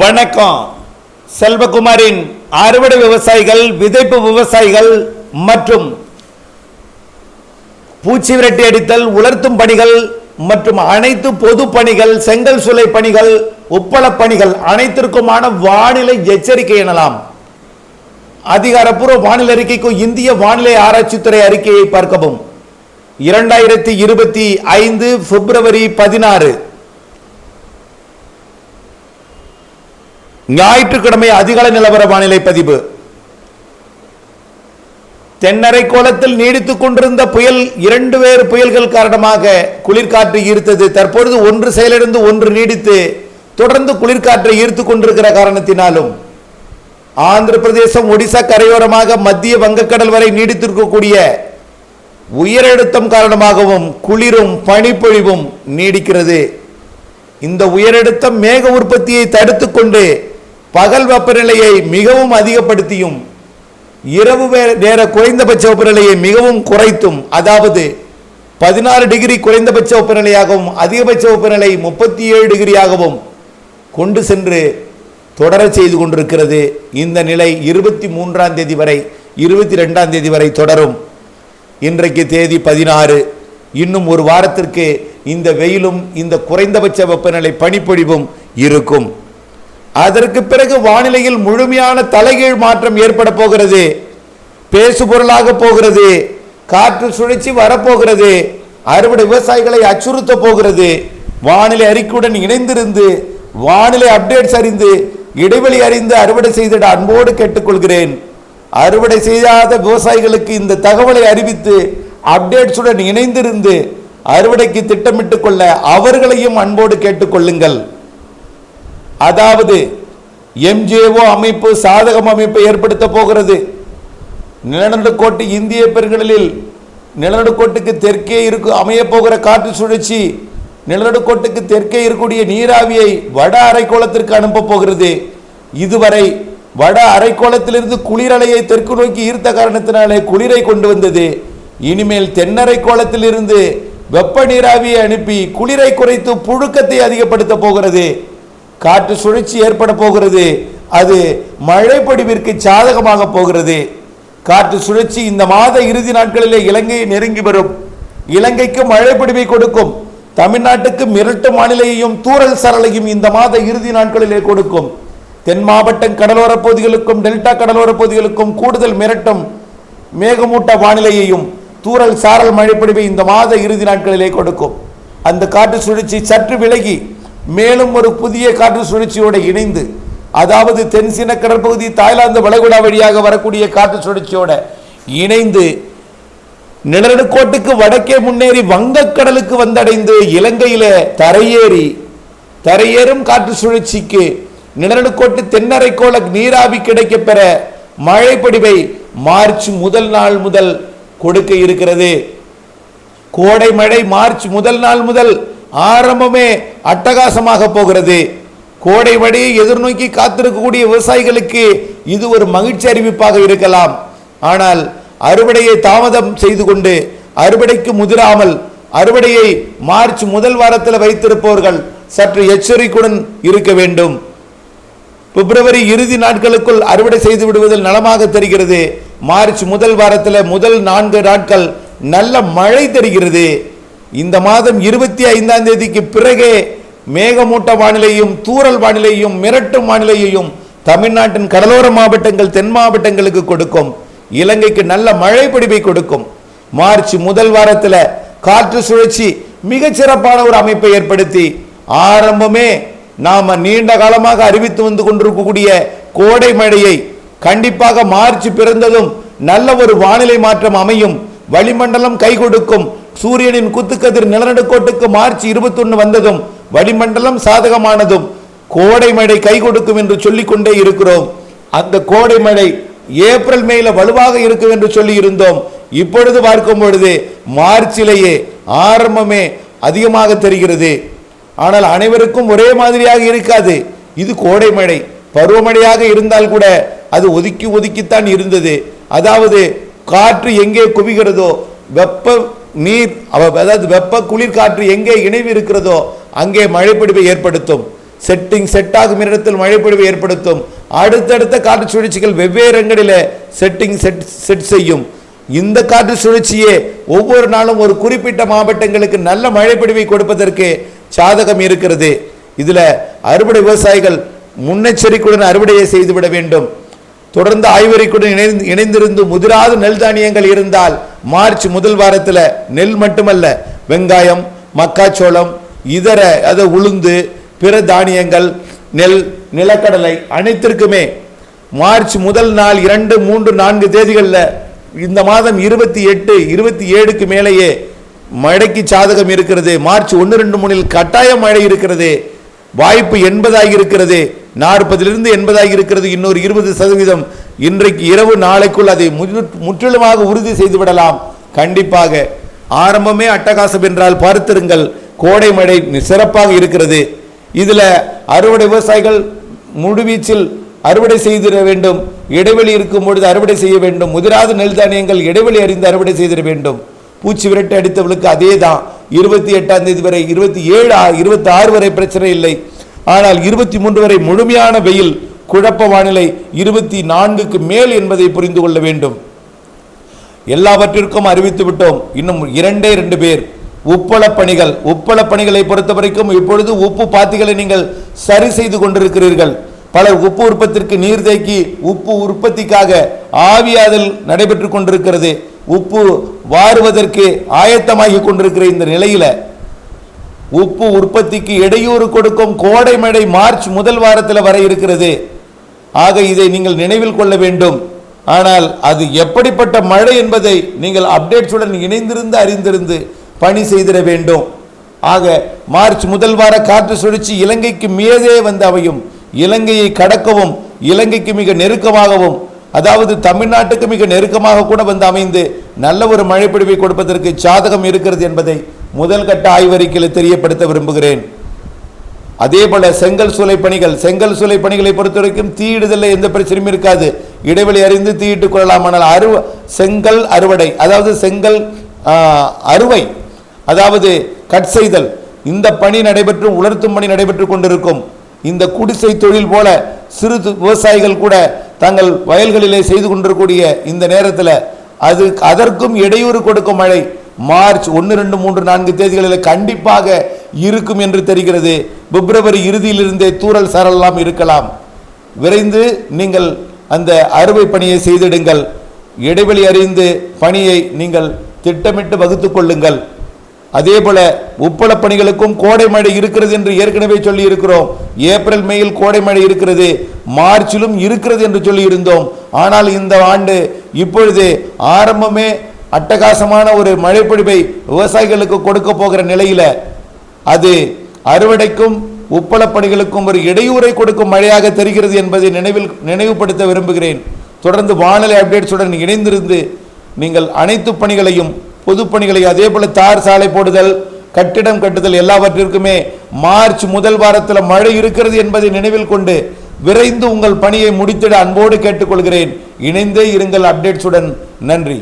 வணக்கம். செல்வகுமாரின் அறுவடை விவசாயிகள் விதைப்பு விவசாயிகள் மற்றும் பூச்சி விரட்டி அடித்தல் உலர்த்தும் பணிகள் மற்றும் அனைத்து பொது பணிகள் செங்கல் சூளை பணிகள் உப்பள பணிகள் அனைத்திற்குமான வானிலை எச்சரிக்கை எனலாம். அதிகாரப்பூர்வ வானிலை அறிக்கைக்கு இந்திய வானிலை ஆராய்ச்சித்துறை அறிக்கையை பார்க்கவும். இரண்டாயிரத்தி இருபத்தி ஐந்து பிப்ரவரி பதினாறு. ஞாயிற்றுக்கிழமை அதிகால நிலவர வானிலை பதிவு. தென்னரை கோலத்தில் நீடித்துக் கொண்டிருந்த புயல் இரண்டு வேறு புயல்கள் காரணமாக குளிர்காற்று ஈர்த்தது. தற்பொழுது ஒன்று செயலிழந்து ஒன்று நீடித்து தொடர்ந்து குளிர்காற்றை ஈர்த்து கொண்டிருக்கிற காரணத்தினாலும் ஆந்திர பிரதேசம் ஒடிசா கரையோரமாக மத்திய வங்கக்கடல் வரை நீடித்திருக்கக்கூடிய உயரழுத்தம் காரணமாகவும் குளிரும் பனிப்பொழிவும் நீடிக்கிறது. இந்த உயரழுத்தம் மேக உற்பத்தியை தடுத்துக்கொண்டு பகல் வெப்பநிலையை மிகவும் அதிகப்படுத்தியும் இரவு வே- நேர குறைந்தபட்ச வெப்பநிலையை மிகவும் குறைத்தும் அதாவது பதினாறு டிகிரி குறைந்தபட்ச வெப்பநிலையாகவும் அதிகபட்ச வெப்பநிலை முப்பத்தி ஏழு டிகிரியாகவும் கொண்டு சென்று தொடர செய்து கொண்டிருக்கிறது. இந்த நிலை இருபத்தி மூன்றாம் தேதி வரை இருபத்தி ரெண்டாம் தேதி வரை தொடரும். இன்றைக்கு தேதி பதினாறு. இன்னும் ஒரு வாரத்திற்கு இந்த வெயிலும் இந்த குறைந்தபட்ச வெப்பநிலை பனிப்பொழிவும் இருக்கும். அதற்கு பிறகு வானிலையில் முழுமையான தலைகீழ் மாற்றம் ஏற்பட போகிறது. பேசு பொருளாக போகிறது. காற்று சுழற்சி வரப்போகிறது. அறுவடை விவசாயிகளை அச்சுறுத்த போகிறது. வானிலை அறிக்கையுடன் இணைந்திருந்து வானிலை அப்டேட்ஸ் அறிந்து இடைவெளி அறிந்து அறுவடை செய்திட அன்போடு கேட்டுக்கொள்கிறேன். அறுவடை செய்யாத விவசாயிகளுக்கு இந்த தகவலை அறிவித்து அப்டேட்ஸுடன் இணைந்திருந்து அறுவடைக்கு திட்டமிட்டுக் கொள்ள அவர்களையும் அன்போடு கேட்டுக்கொள்ளுங்கள். அதாவது எம்ஜேஓ அமைப்பு சாதகம் அமைப்பை ஏற்படுத்த போகிறது. நிலநடுக்கோட்டு இந்திய பெருங்கடலில் நிலநடுக்கோட்டுக்கு தெற்கே இருக்கு அமைய போகிற காற்று சுழற்சி நிலநடுக்கோட்டுக்கு தெற்கே இருக்கக்கூடிய நீராவியை வட அரைக்கோளத்திற்கு அனுப்ப போகிறது. இதுவரை வட அரைக்கோளத்திலிருந்து குளிரலையை தெற்கு நோக்கி ஈர்த்த காரணத்தினாலே குளிரை கொண்டு வந்தது. இனிமேல் தென்னரை கோலத்திலிருந்து வெப்ப நீராவியை அனுப்பி குளிரை குறைத்து புழுக்கத்தை அதிகப்படுத்த போகிறது. காற்று சுழற்சி ஏற்பட போகிறது. அது மழைப்படிவிற்கு சாதகமாக போகிறது. காற்று சுழற்சி இந்த மாத இறுதி நாட்களிலே இலங்கையை நெருங்கி வரும். இலங்கைக்கு மழைப்பிடிவை கொடுக்கும். தமிழ்நாட்டுக்கு மிரட்டு மாநிலையையும் தூரல் சரளையும் இந்த மாத இறுதி நாட்களிலே கொடுக்கும். தென் மாவட்டம் கடலோரப் பகுதிகளுக்கும் டெல்டா கடலோரப் பகுதிகளுக்கும் கூடுதல் மிரட்டும் மேகமூட்ட வானிலையையும் தூரல் சாரல் மழைப்பிடிவை இந்த மாத இறுதி நாட்களிலே கொடுக்கும். அந்த காற்று சுழற்சி சற்று விலகி மேலும் ஒரு புதிய காற்று சுழற்சியோடு இணைந்து அதாவது தென்சீன கடற்பகுதி தாய்லாந்து வளைகுடா வழியாக வரக்கூடிய காற்று சுழற்சியோட இணைந்து நிலநடுக்கோட்டுக்கு வடக்கே முன்னேறி வங்கக்கடலுக்கு வந்தடைந்து இலங்கையில தரையேறி தரையேறும் காற்று சுழற்சிக்கு நிலநடுக்கோட்டு தென்னரைக்கோள நீராவி கிடைக்கப்பெற பெற மார்ச் முதல் நாள் முதல் கொடுக்க இருக்கிறது. கோடை மழை மார்ச் முதல் நாள் முதல் ஆரம்பமே அட்டகாசமாக போகிறது. கோடை வழியை எதிர்நோக்கி காத்திருக்கக்கூடிய விவசாயிகளுக்கு இது ஒரு மகிழ்ச்சி அறிவிப்பாக இருக்கலாம். ஆனால் அறுவடையை தாமதம் செய்து கொண்டு அறுவடைக்கு முதிராமல் அறுவடையை மார்ச் முதல் வாரத்தில் வைத்திருப்பவர்கள் சற்று எச்சரிக்கையுடன் இருக்க வேண்டும். பிப்ரவரி இறுதி நாட்களுக்குள் அறுவடை செய்து விடுவதில் நலமாக தெரிகிறது. மார்ச் முதல் வாரத்தில் முதல் நான்கு நாட்கள் நல்ல மழை தெரிகிறது. இந்த மாதம் இருபத்தி ஐந்தாம் தேதிக்கு பிறகே மேகமூட்ட வானிலையும் தூரல் வானிலையும் மிரட்டும் வானிலையையும் தமிழ்நாட்டின் கடலோர மாவட்டங்கள் தென் மாவட்டங்களுக்கு கொடுக்கும். இலங்கைக்கு நல்ல மழை பிடிப்பை கொடுக்கும். மார்ச் முதல் வாரத்தில் காற்று சுழற்சி மிகச்சிறப்பான ஒரு அமைப்பை ஏற்படுத்தி ஆரம்பமே நாம் நீண்ட காலமாக அறிவித்து வந்து கொண்டிருக்கக்கூடிய கோடை மழையை கண்டிப்பாக மார்ச் பிறந்ததும் நல்ல ஒரு வானிலை மாற்றம் அமையும். வளிமண்டலம் கை கொடுக்கும். சூரியனின் குத்துக்கதிர் நிலநடுக்கோட்டுக்கு மார்ச் 21 வந்ததும் வளிமண்டலம் சாதகமானதும் கோடை மழை கை கொடுக்கும் என்று சொல்லிக்கொண்டே இருக்கிறோம். அந்த கோடை மழை ஏப்ரல் மேல வலுவாக இருக்கும் என்று சொல்லி இருந்தோம் இப்பொழுது பார்க்கும் பொழுது மார்ச்சிலேயே ஆரம்பமே அதிகமாக தெரிகிறது. ஆனால் அனைவருக்கும் ஒரே மாதிரியாக இருக்காது. இது கோடை மழை. பருவமழையாக இருந்தால் கூட அது ஒதுக்கி ஒதுக்கித்தான் இருந்தது. அதாவது காற்று எங்கே குவிகிறதோ வெப்ப நீர் அதாவது வெப்ப குளிர் காற்று எங்கே இணைவு இருக்கிறதோ அங்கே மழைப்பிடிப்பை ஏற்படுத்தும். செட்டிங் செட் ஆகும் இடத்தில் மழைப்பிடிவை ஏற்படுத்தும். அடுத்தடுத்த காற்று சுழற்சிகள் வெவ்வேறு இடங்களில் செட்டிங் செட் செட் செய்யும். இந்த காற்று சுழற்சியே ஒவ்வொரு நாளும் ஒரு குறிப்பிட்ட மாவட்டங்களுக்கு நல்ல மழைப்பொழிவை கொடுப்பதற்கு சாதகம் இருக்கிறது. இதில் அறுவடை விவசாயிகள் முன்னெச்சரிக்கையுடன் அறுவடையை செய்துவிட வேண்டும். தொடர்ந்து ஆய்வறிக்கையுடன் இணைந்து இணைந்திருந்து முதிராத நெல் தானியங்கள் இருந்தால் மார்ச் முதல் வாரத்தில் நெல் மட்டுமல்ல வெங்காயம் மக்காச்சோளம் இதர அதை உளுந்து பிற தானியங்கள் நெல் நிலக்கடலை அனைத்திற்குமே மார்ச் முதல் நாள் இரண்டு மூன்று நான்கு தேதிகளில் இந்த மாதம் இருபத்தி எட்டு இருபத்தி ஏழுக்கு மேலேயே மழைக்கு சாதகம் இருக்கிறது. மார்ச் ஒன்று ரெண்டு மூணில் கட்டாய மழை இருக்கிறது. வாய்ப்பு எண்பதாகி இருக்கிறது. நாற்பதிலிருந்து எண்பதாக இருக்கிறது. இன்னொரு இருபது சதவீதம் இன்றைக்கு இரவு நாளைக்குள் அதை முற்று- முற்றிலுமாக உறுதி செய்துவிடலாம். கண்டிப்பாக ஆரம்பமே அட்டகாசம் என்றால் பார்த்திருங்கள் கோடை மழை சிறப்பாக இருக்கிறது. இதில் அறுவடை விவசாயிகள் முழுவீச்சில் அறுவடை செய்திட வேண்டும். இடைவெளி இருக்கும் பொழுது அறுவடை செய்ய வேண்டும். முதிராத நெல் தானியங்கள் இடைவெளி அறிந்து அறுவடை செய்திட வேண்டும். பூச்சி விரட்டு அடித்தவளுக்கு அதே தான் இருபத்தி எட்டாம் தேதி வரை இருபத்தி ஏழு இருபத்தி ஆறு வரை பிரச்சனை இல்லை. ஆனால் இருபத்தி மூன்று வரை முழுமையான வெயில் குழப்ப வானிலை இருபத்தி நான்குக்கு மேல் என்பதை புரிந்து கொள்ள வேண்டும். எல்லாவற்றிற்கும் அறிவித்து விட்டோம். இன்னும் இரண்டே இரண்டு பேர். உப்பள பணிகள். உப்பள பணிகளை பொறுத்த வரைக்கும் இப்பொழுது உப்பு பாத்திகளை நீங்கள் சரி செய்து கொண்டிருக்கிறீர்கள். பலர் உப்பு உற்பத்திற்கு நீர் தேக்கி உப்பு உற்பத்திக்காக ஆவியாதல் நடைபெற்று கொண்டிருக்கிறது. உப்பு வாருவதற்கு ஆயத்தமாகி கொண்டிருக்கிற இந்த நிலையில உப்பு உற்பத்திக்கு இடையூறு கொடுக்கும் கோடை மேடை மார்ச் முதல் வாரத்தில் வர இருக்கிறது. ஆக இதை நீங்கள் நினைவில் கொள்ள வேண்டும். ஆனால் அது எப்படிப்பட்ட மழை என்பதை நீங்கள் அப்டேட்ஸுடன் இணைந்திருந்து அறிந்திருந்து பணி செய்திட வேண்டும். ஆக மார்ச் முதல் வார காற்று சுழற்சி இலங்கைக்கு மீதே வந்து அமையும். இலங்கையை கடக்கவும் இலங்கைக்கு மிக நெருக்கமாகவும் அதாவது தமிழ்நாட்டுக்கு மிக நெருக்கமாக கூட வந்து அமைந்து நல்ல ஒரு மழைப்பிடிவை கொடுப்பதற்கு சாதகம் இருக்கிறது என்பதை முதல் கட்ட ஆய்வறிக்கையில் தெரியப்படுத்த விரும்புகிறேன். அதே போல செங்கல் சூளை பணிகள் செங்கல் சூளை பணிகளை பொறுத்த வரைக்கும் தீயிடுதலில் எந்த பிரச்சனையும் இருக்காது. இடைவெளி அறிந்து தீயிட்டுக் கொள்ளலாம் ஆனால் அருவ செங்கல் அறுவடை அதாவது செங்கல் அறுவை அதாவது கட் செய்தல் இந்த பணி நடைபெற்று உலர்த்தும் பணி நடைபெற்று கொண்டிருக்கும். இந்த குடிசை தொழில் போல சிறு விவசாயிகள் கூட தங்கள் வயல்களிலே செய்து கொண்டிருக்கக்கூடிய இந்த நேரத்தில் அது அதற்கும் இடையூறு கொடுக்கும் மழை. மார்ச் ஒன்று ரெண்டு மூன்று நான்கு தேதிகளில் கண்டிப்பாக இருக்கும் என்று தெரிகிறது. பிப்ரவரி இறுதியிலிருந்தே தூறல் சாரெல்லாம் இருக்கலாம். விரைந்து நீங்கள் அந்த அறுவை பணியை செய்திடுங்கள். இடைவெளி அறிந்து பணியை நீங்கள் திட்டமிட்டு வகுத்து கொள்ளுங்கள். அதே போல உப்பள பணிகளுக்கும் கோடை மழை இருக்கிறது என்று ஏற்கனவே சொல்லி இருக்கிறோம் ஏப்ரல் மேயில் கோடை மழை இருக்கிறது. மார்ச்சிலும் இருக்கிறது என்று சொல்லி இருந்தோம் ஆனால் இந்த ஆண்டு இப்பொழுது ஆரம்பமே அட்டகாசமான ஒரு மழைப்பொழிவை விவசாயிகளுக்கு கொடுக்க போகிற நிலையில அது அறுவடைக்கும் உப்பளப்பணிகளுக்கும் ஒரு இடையூறை கொடுக்கும் மழையாக தெரிகிறது என்பதை நினைவில் நினைவுபடுத்த விரும்புகிறேன். தொடர்ந்து வானிலை அப்டேட்ஸுடன் இணைந்திருந்து நீங்கள் அனைத்து பணிகளையும் பொது பணிகளையும் அதே போல தார் சாலை போடுதல் கட்டிடம் கட்டுதல் எல்லாவற்றிற்குமே மார்ச் முதல் வாரத்தில் மழை இருக்கிறது என்பதை நினைவில் கொண்டு விரைந்து உங்கள் பணியை முடித்திட அன்போடு கேட்டுக்கொள்கிறேன். இணைந்தே இருங்கள் அப்டேட்ஸுடன். நன்றி.